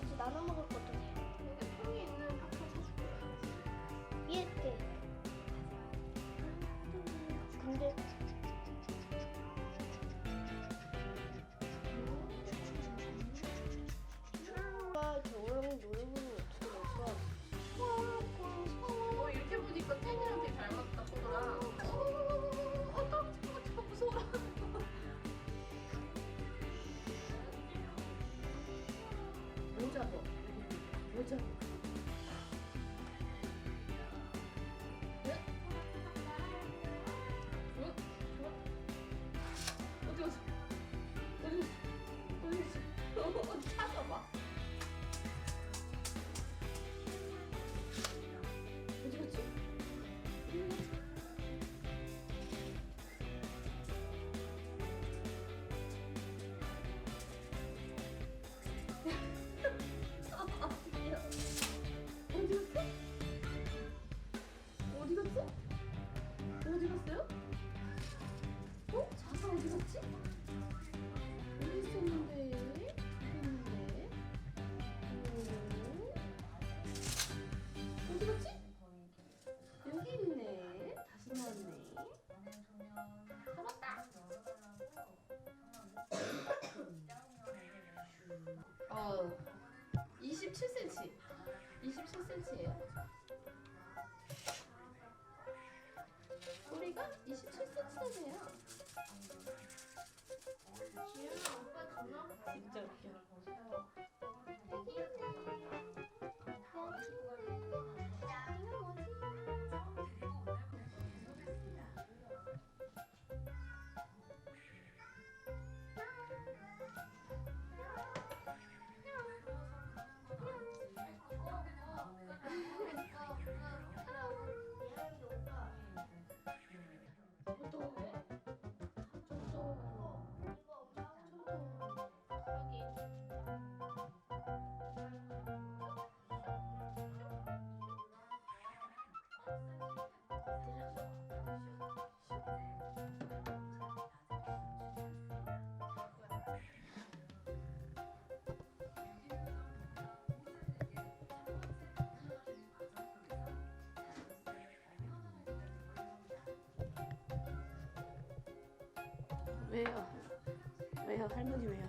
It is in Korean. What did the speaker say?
같이 나눠 먹을 거예요. 잡아? 뭐 잡아? 네? 어? 어? 어디 갔어? 어디 갔어? 어디 갔어? 어디 찾아봐. 어디 어디 갔어? 어디 갔어요? 어? 자사 어디 갔지? 어디 있었는데? 어, 27cm. 27cm예요. 진짜 웃겨. 왜요? 왜요? 할머니 왜요?